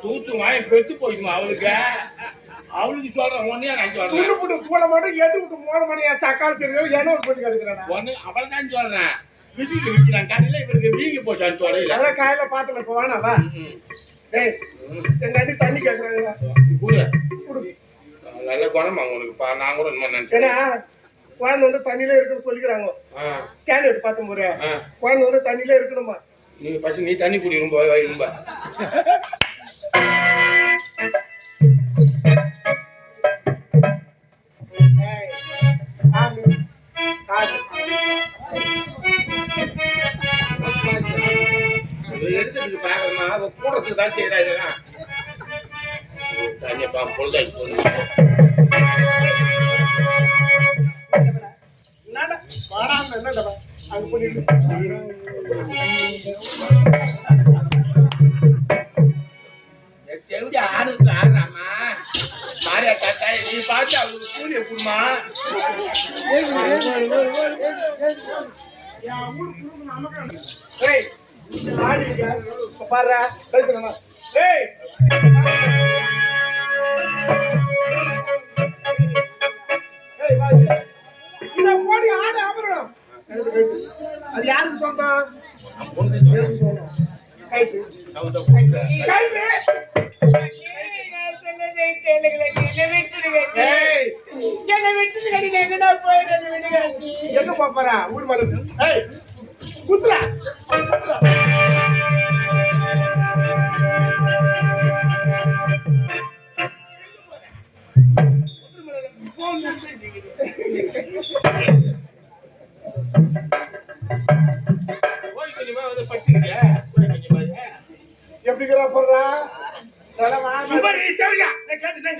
சூத்து வாயை பெத்து போயிடுமா அவளுக்கு அவளுக்கு சொல்றேன் ஒன்னே நான் சொல்றேன் புட்டு பூனை மட்டும் விட்டு மூணு சக்கால் தெரியும் என்ன ஒரு போட்டு கிடக்குறேன் ஒண்ணு அவள் தான் சொல்றேன் விதிக்கு விற்கிறான் கடையில இவருக்கு வீங்கி போச்சு அந்த அதான் காயில பாத்துல போவானாவா டேய் எங்காட்டி தண்ணி கேட்கறாங்க குடு. குடு குணமா உனக்கு நான் கூட இந்த நினைச்சேன் குழந்தை வந்து தண்ணியில இருக்குன்னு சொல்லிக்கிறாங்க. ஸ்கேன் எடுத்து பார்த்த முறை. ஆ. குழந்தை வந்து தண்ணியில இருக்கணுமா? நீ பசி நீ தண்ணி குடி ரொம்ப ரொம்ப. பார்த்து அவளுக்கு சூரிய குடுமா ஏய் ஆடிங்க பாரு. பேசுறேன் ஏய் ஏய் போடி ஆடு அமரணும் அது யாருக்கு சொந்தம் எங்க போறா? ஊர் குத்துறா எப்படிக்கிறா போடுறா சும்மா நீ தேவையா நான் கேட்டுட்டேன்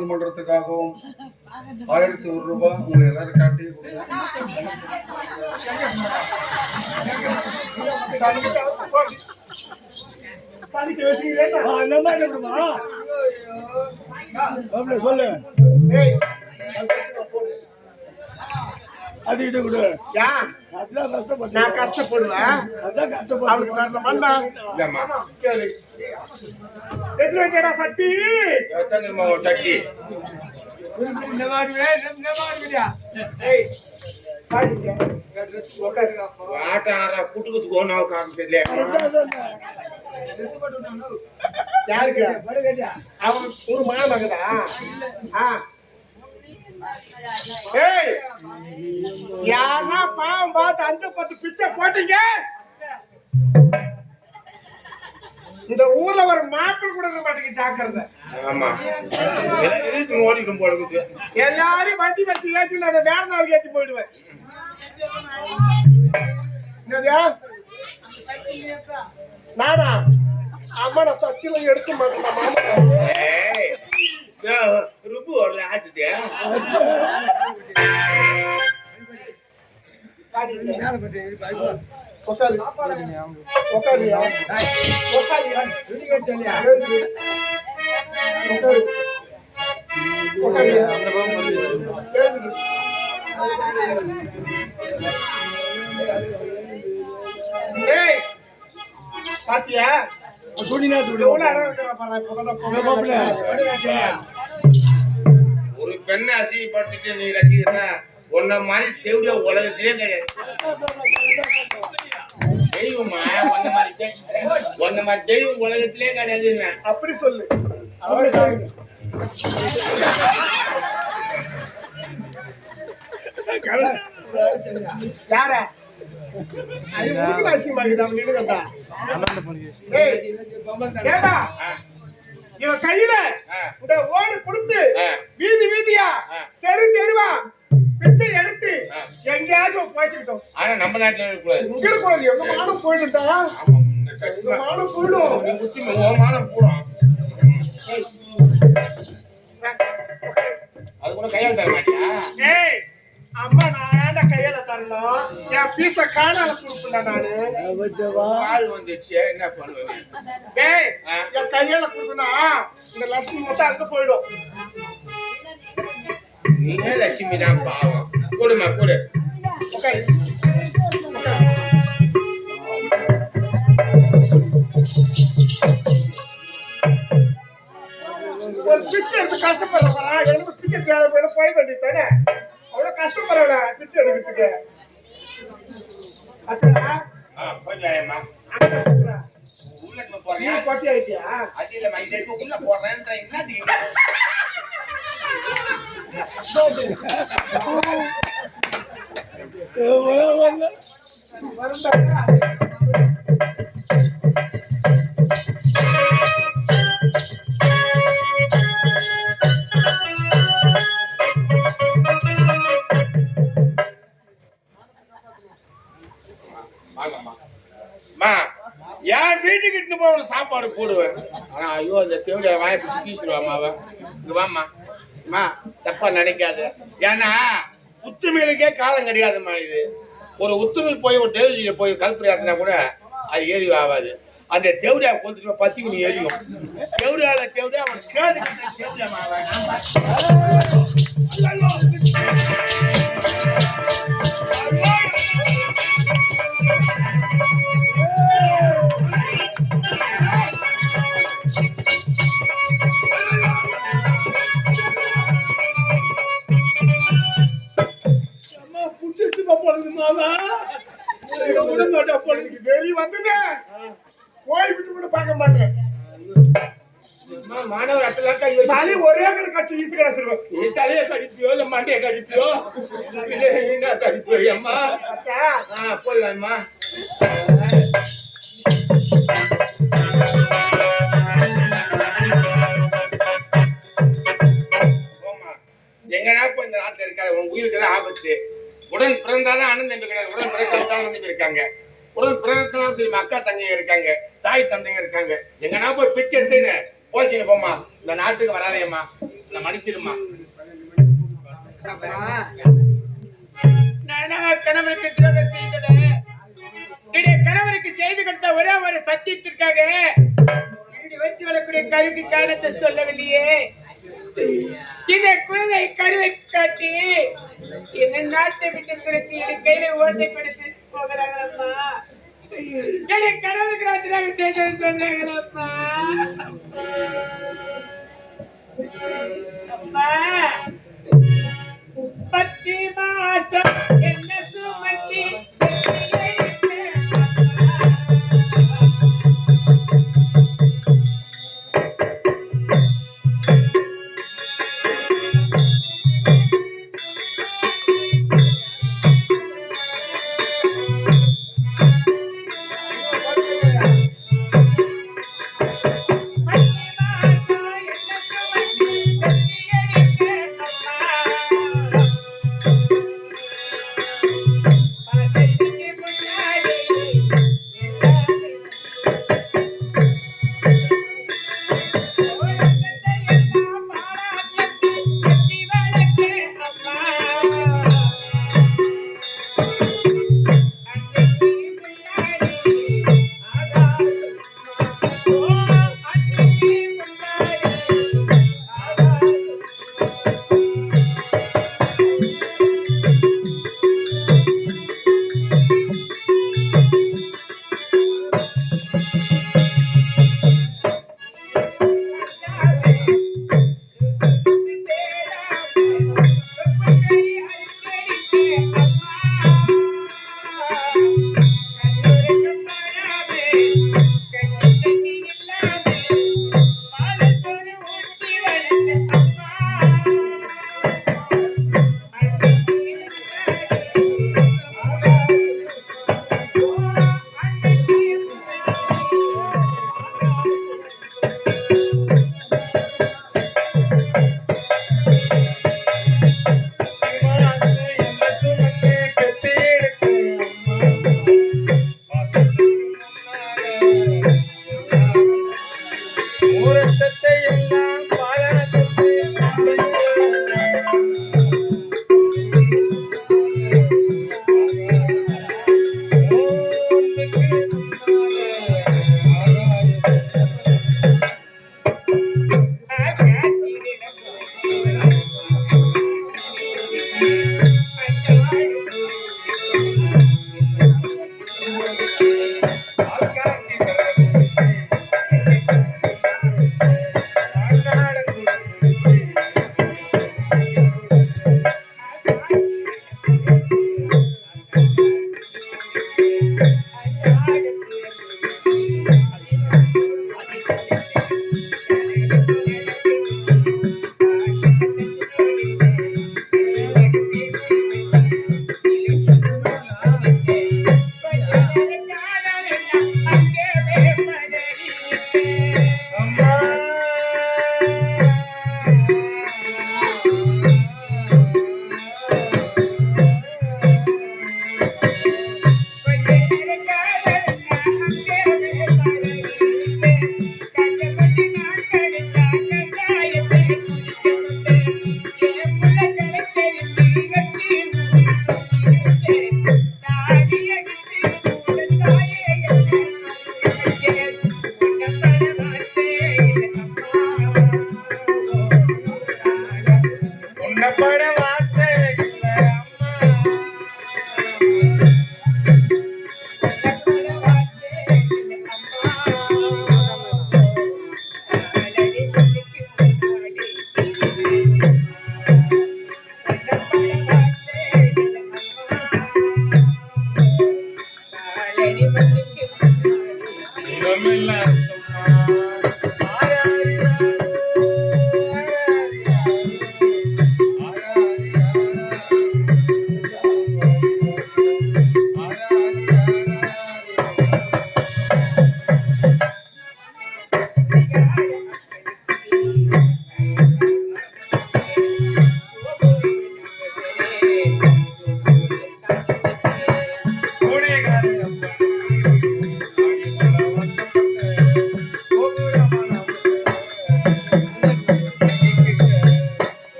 இந்த நாடகமன்றத்துக்காகவும் ஆயிரத்தி ஒரு ரூபாய் உங்களை எல்லாரும் காட்டி சொல்லு ஏய் அதுக்கிட்ட கொடு அதான் கஷ்டப்படுவேன். அதான் கஷ்டப்பட்டு அவளுக்கு தரணுமா இல்லம்மா கேளு எத்தனை வைக்கடா சட்டி எத்தனை ஒரு சட்டி யாருக்கு அவன் ஒரு மகதா பாவம் பார்த்து அஞ்சு பத்து பிச்சை போட்டீங்க? இந்த ஊர்ல ஒரு மாப்பிள் கூட மாட்டேங்க ஜாக்கிரதை ஆமா. போல எல்லாரையும் வண்டி வச்சு ஏற்றி நான் வேற நாளுக்கு ஏற்றி போயிடுவேன். நானா? அம்மா நான் சத்தியில எடுக்க மாட்டேன்? ருப்பு ஒரு ஆட்டுது பாத்தியா துணினா துணி ஒரு பெண்ணை அசிங்கப்பட்டுட்டு நீ ரசிக்கிறா உன்ன மாதிரி தேவடியா உலகத்திலே கிடையாது. தெய்வமா? உன்ன மாதிரி தெய்- உன்ன மாதிரி தெய்வம் உலகத்திலே கிடையாதுன்னு அப்படி சொல்லு. யார? அது அவன் நின்னுக்கட்டா ஏய் ஏடா இவன் கையில. இந்த ஓடு கொடுத்து. வீதி வீதியா. தெரு தெருவா பிச்சை எடுத்து. எங்கேயாச்சும் போய்ச்சிக்கிட்டோம் ஆனா நம்ம நாட்டுல இருக்கக்கூடாது இங்க இருக்கக்கூடாது எங்க மானம் போயிடுட்டா எங்க. மானம் போயிடும் குத்தி ஓமானம் போடும். அது கூட கையால் தர மாட்டியா ஏய் அம்மா நான் கையில தரணும் என் பீச காணால கொடுப்பேன்டா நானு. பால் வந்துடுச்சு. என்ன பண்ணுவேன் ஆ. என் கையில கொடுத்தனா இந்த லட்சுமி மட்டும் அங்க போயிடும். நீங்க லட்சுமி தான் பாவம்? கொடுமா கொடு. உட்காரு. ஒரு பிச்சை எடுத்து கஷ்டப்படுறா எனக்கு பிச்சை தேவை போய் வேண்டியது தானே? அவ்வளவு கஷ்டப்படுறா பிச்சை எடுக்கிறதுக்கு. அத்தனா ஆ கொஞ்சம் அங்க கொடுக்குறா. உள்ள நீ போறியா கொட்டி ஆயிட்டியா அது இல்ல உள்ள போடுறேன்ற என்னத்துக்கு வருந்தா சாப்பாடு போடுவேன். ஆனா ஐயோ அந்த தேவையை வாயை பிடிச்சி கீசிடுவாமா அவன். இங்க வாம்மா. அம்மா தப்பா நினைக்காத. ஏன்னா உத்துமையிலுக்கே காலம் கிடையாதும்மா இது. ஒரு உத்துமையில் போய் ஒரு தேவடியில போய் கல்புரியாட்டினா கூட அது ஏறி ஆகாது. அந்த தேவடியா கொடுத்துட்டு பத்தி நீ எரியும் தேவடியால தேவடியா அவன் கேடு தேவடியா வேணுமா? எங்கன்னா போய் இந்த நாட்டில் இருக்காது உன் உயிருக்கு தான் ஆபத்து. உடன் பிறந்தாதான் அண்ணன் தம்பி கிடையாது. உடன் பிறக்காதான் அண்ணன் தம்பி இருக்காங்க. உடன் பிறந்தாலும் சரி அக்கா தங்கைங்க இருக்காங்க. தாய் தந்தைங்க இருக்காங்க. எங்கன்னா போய் பிச்சை எடுத்துன்னு போச்சுங்க போமா இந்த நாட்டுக்கு வராதேம்மா. நான் மன்னிச்சிருமா கணவனுக்கு துரோகம் செய்தடே என்னுடைய கணவருக்கு செய்து கொடுத்த ஒரே ஒரு சத்தியத்திற்காக என்னுடைய வெற்றி வரக்கூடிய கருவி காரணத்தை சொல்லவில்லையே. இந்த குழந்தை கருவை காட்டி என்ன நாட்டை விட்டு துரத்தி என் கையில ஓட்டை கொடுத்து போகிறாங்களப்பா என்னுடைய கணவனுக்கு நான் செய்தது அம்மா பத்தி மாசம் என்ன சுமத்தி?